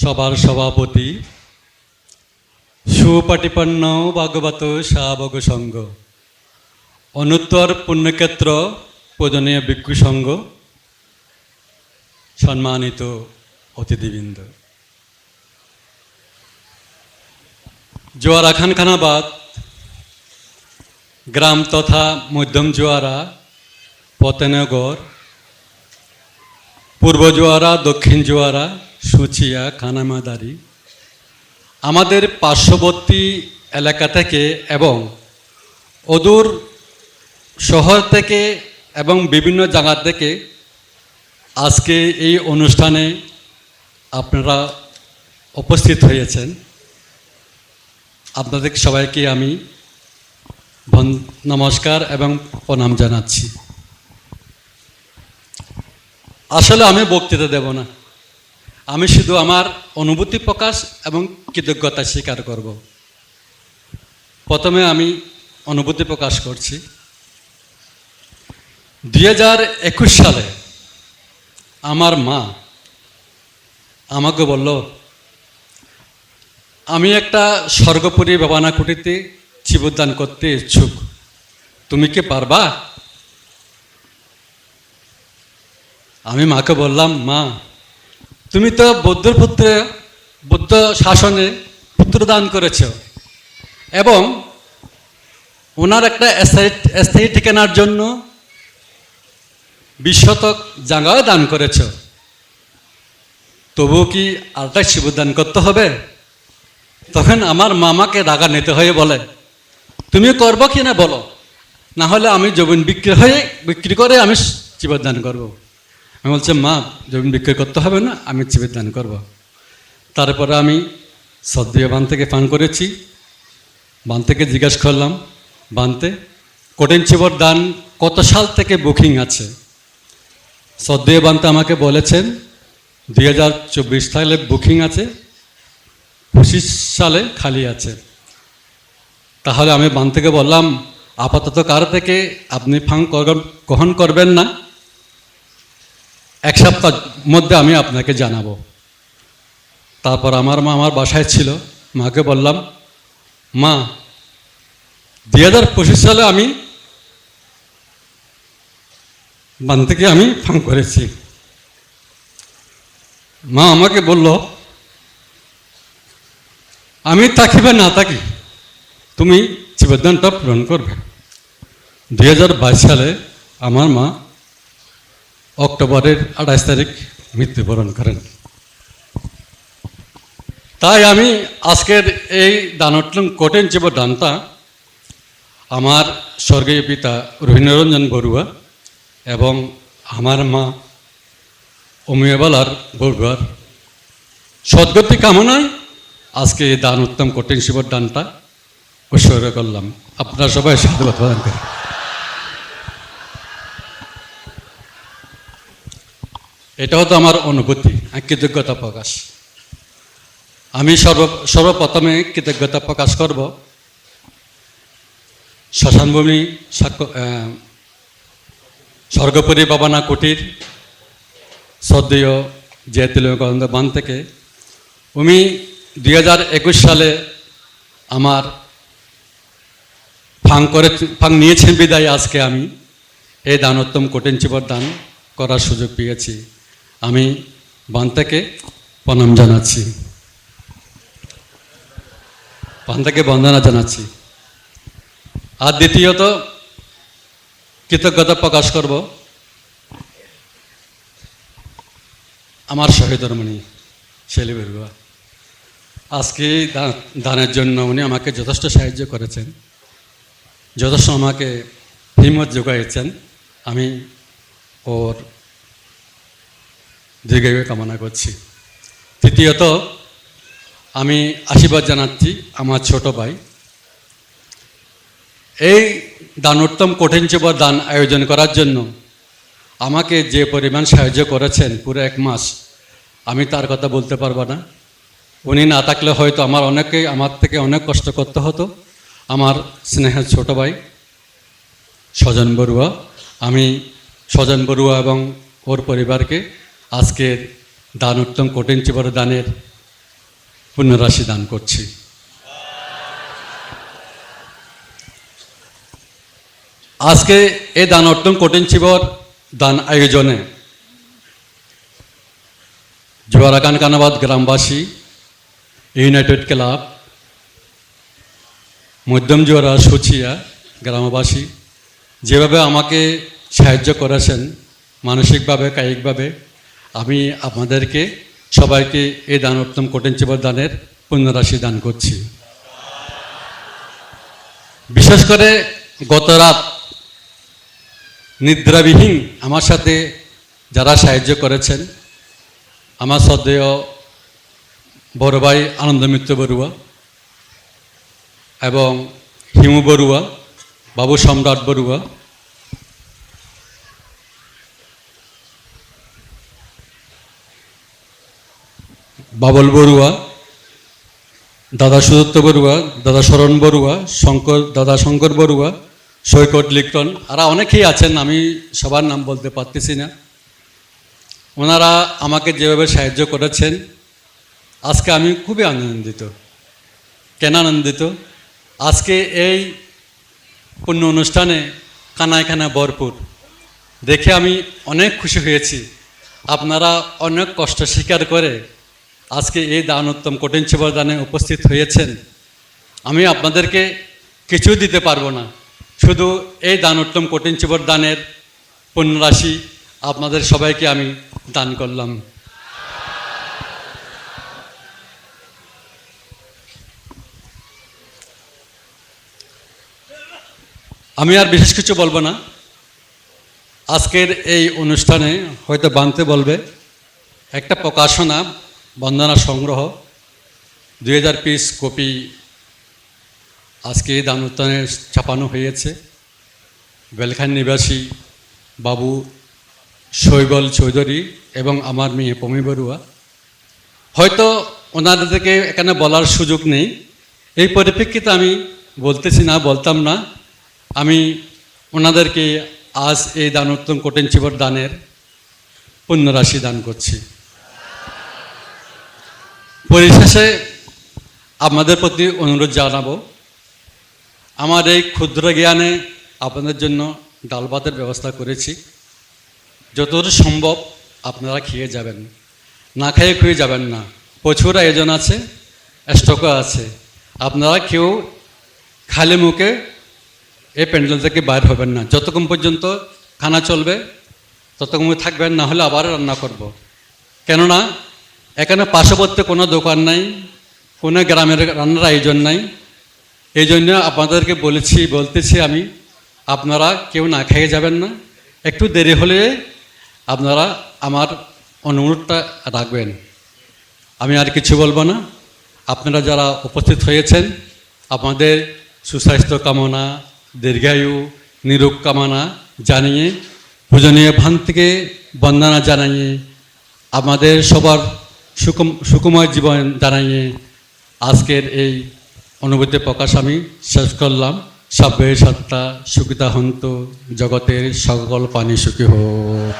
সবার সভাপতি সুপাটিপন্ন ভাগবত শাবক সংঘ, অনুত্তর পুণ্যক্ষেত্র পূজনীয় ভিক্ষু সংঘ, সম্মানিত অতিথিবৃন্দ। জোয়ারা খানখানাবাদ, গ্রাম তথা মধ্যম জোয়ারা, পতেনগর, পূর্ব জোয়ারা, দক্ষিণ জোয়ারা সুচিয়া খানামাদারি আমাদের পার্শ্ববর্তী এলাকা থেকে এবং অদূর শহর থেকে এবং বিভিন্ন জায়গা থেকে আজকে এই অনুষ্ঠানে আপনারা উপস্থিত হয়েছেন। আপনাদের সবাইকে আমি নমস্কার এবং প্রণাম জানাচ্ছি। আসলে আমি বক্তৃতা দেব না। আমি শুধু আমার অনুভূতি প্রকাশ এবং কৃতজ্ঞতা স্বীকার করব। প্রথমে আমি অনুভূতি প্রকাশ করছি। দুই হাজার একুশ সালে আমার মা আমাকে বলল, আমি একটা স্বর্গপুরী বাবানা কুটিতে জীবদান করতে ইচ্ছুক। তুমি কি পারবা? আমি মাকে বললাম, মা তুমি তো বৌদ্ধর পুত্রে, বৌদ্ধ শাসনে পুত্রদান করেছ। এবং ওনার একটা স্থায়ী ঠিকানার জন্য বিশতক জায়গাও দান করেছ। তবুও কি আলটা শিবদান করতে হবে? তখন আমার মামাকে রাগা নিতে হয়ে বলে। তুমি করব কি না বলো? না হলে আমি জমিন বিক্রি হয়ে বিক্রি করে আমি জীবদান করব। আমি বলছি, মা জমিন বিক্রয় করতে হবে না, আমি জীবদান করব। তারপরে আমি সদ্রীয় বান থেকে পান করেছি। বান থেকে জিজ্ঞেস করলাম বানতে কঠিন চিবর দান কত সাল থেকে বুকিং আছে? সদ্রীয় বানতে আমাকে বলেছেন, দুই হাজার চব্বিশ সালে বুকিং আছে, পঁচিশ সালে খালি আছে। তাহলে আমি বান থেকে বললাম, আপাতত কার থেকে আপনি ফাং গ্রহণ করবেন না? এক সপ্তাহ মধ্যে আমি আপনাকে জানাব। তারপর আমার মা আমার বাসায় ছিল। মাকে বললাম, মা, দুই হাজার পঁচিশ সালে আমি বান থেকে আমি ফাং করেছি। মা আমাকে বলল, আমি থাকি বা না থাকি, তুমি জীবদানটা পূরণ করবে। দুই হাজার বাইশ সালে আমার মা অক্টোবরের আঠাশ তারিখ মৃত্যুবরণ করেন। তাই আমি আজকের এই দানোট্টম কঠিন জীব দানটা আমার স্বর্গীয় পিতা রবীন্দ্ররঞ্জন বড়ুয়া এবং আমার মা অমিয়াবালার বড়ুয়ার সদ্গতি কামনায় আজকে এই দান উত্তম কঠিন শিবর দানটা উৎসর্গ করলাম। আপনারা সবাই সাধুবাদ প্রদান করেন। এটাও তো আমার অনুভূতি আর কৃতজ্ঞতা প্রকাশ। আমি সর্ব, সর্বপ্রথমে কৃতজ্ঞতা প্রকাশ করব শ্মশানভূমি স্বর্গপুরী বাবানা কুটির শ্রদ্ধেয় জয়তিলগন্ধ বান থেকে। উনি দুই হাজার একুশ সালে আমার ফাং করে ফাং নিয়েছেন বিদায় আজকে আমি। এই দানোত্তম কঠিন চিবর দান করার সুযোগ পেয়েছি। আমি বান্তাকে প্রণাম জানাচ্ছি। বান্তাকে বন্দনা জানাচ্ছি। আর দ্বিতীয়ত, কৃতজ্ঞতা প্রকাশ করব আমার সহধর্মণি শেলি বড়ুয়া আজকে দানের জন্য উনি আমাকে যথেষ্ট সাহায্য করেছেন। যথেষ্ট আমাকে হিম্মত যোগাইছেন। আমি ওর দীর্ঘায়ু কামনা করছি। তৃতীয়ত, আমি আশীর্বাদ জানাচ্ছি আমার ছোট ভাই। এই দানোত্তম কঠিন চেবর দান আয়োজন করার জন্য আমাকে যে পরিমাণ সাহায্য করেছেন পুরো এক মাস, আমি তার কথা বলতে পারব না। উনি না থাকলে হয়তো আমার অনেকে, আমার থেকে অনেক কষ্ট করতে হতো। আমার স্নেহের ছোট ভাই, স্বজন বড়ুয়া। আমি স্বজন বড়ুয়া এবং ওর পরিবারকে আজকের দান উত্তম কঠিন চিবর দানের পুণ্যরাশি দান করছি। আজকে এই দান অর্থম কঠিন শিবর দান আয়োজনে জোয়ারাকান কানাবাদ গ্রামবাসী, ইউনাইটেড ক্লাব, মধ্যম জোয়ারা সুচিয়া গ্রামবাসী, যেভাবে আমাকে সাহায্য করেছেন, মানসিকভাবে, কায়িকভাবে আমি আপনাদেরকে সবাইকে এই দান উত্তম কঠিন চিবর দানের পুণ্যরাশি দান করছি। বিশেষ করে গত রাত নিদ্রাবিহীন আমার সাথে যারা সাহায্য করেছেন, আমার শ্রদ্ধেয় বড় ভাই আনন্দ মিত্র বড়ুয়া এবং হিমু বড়ুয়া, বাবু সম্রাট বড়ুয়া বাবল বড়ুয়া, দাদা সুদত্ত বড়ুয়া, দাদা শরণ বড়ুয়া, শঙ্কর, দাদা শঙ্কর বড়ুয়া, সৈকত লিকটন আর অনেকেই আছেন, আমি সবার নাম বলতে পারতেছি না। ওনারা আমাকে যেভাবে সাহায্য করেছেন, আজকে আমি খুবই আনন্দিত, কেন আনন্দিত? আজকে এই পূর্ণ অনুষ্ঠানে কানায় কানায় ভরপুর। দেখে আমি অনেক খুশি হয়েছি। আপনারা অনেক কষ্ট স্বীকার করে আজকে এই দান উত্তম কঠিন দানে উপস্থিত হয়েছেন। আমি আপনাদেরকে কিছু দিতে পারব না। শুধু এই দান উত্তম কঠিন দানের পুণ্যরাশি আপনাদের সবাইকে আমি দান করলাম। আমি আর বিশেষ কিছু বলব না। আজকের এই অনুষ্ঠানে হয়তো বানতে বলবে। একটা প্রকাশনা বন্দনা সংগ্রহ, দুই হাজার পিস কপি আজকে এই দানোত্তনে ছাপানো হয়েছে। বেলখান নিবাসী বাবু শৈবল চৌধুরী এবং আমার মেয়ে পমি বড়ুয়া। হয়তো ওনাদেরকে এখানে বলার সুযোগ নেই। এই পরিপ্রেক্ষিতে আমি বলতেছি না, বলতাম না। আমি ওনাদেরকে আজ এই দানোত্তম কঠিন চিবর দানের পুণ্যরাশি দান করছি। পরিশেষে আপনাদের প্রতি অনুরোধ জানাব, আমার এই ক্ষুদ্র জ্ঞানে আপনাদের জন্য ডাল ভাতের ব্যবস্থা করেছি। যতদূর সম্ভব আপনারা খেয়ে যাবেন, না খেয়ে খুঁয়ে যাবেন না। প্রচুর আয়োজন আছে, স্টকও আছে। আপনারা কেউ খালি মুখে এই প্যান্ডেল থেকে বাইর হবেন না। যতক্ষণ পর্যন্ত খানা চলবে, ততক্ষণ থাকবেন, না হলে আবার রান্না করব। কেননা এখানে পার্শ্ববর্তী কোনো দোকান নাই, কোনো গ্রামের রান্নার আয়োজন নাই। এই জন্য আপনাদেরকে বলেছি, বলতেছি আমি, আপনারা কেউ না খেয়ে যাবেন না। একটু দেরি হলে আপনারা আমার অনুরোধটা রাখবেন। আমি আর কিছু বলব না। আপনারা যারা উপস্থিত হয়েছেন, আপনাদের সুস্বাস্থ্য কামনা, দীর্ঘায়ু, নিরোগ কামনা জানিয়ে, পূজনীয় ভান থেকে বন্দনা জানিয়ে, আমাদের সবার সুকুম, সুকুময় জীবন জানাইয়ে আজকের এই অনুভূতি প্রকাশ আমি শেষ করলাম। সব্যে সত্তা সুখিতা হন্ত জগতের সকল পানি সুখী হোক।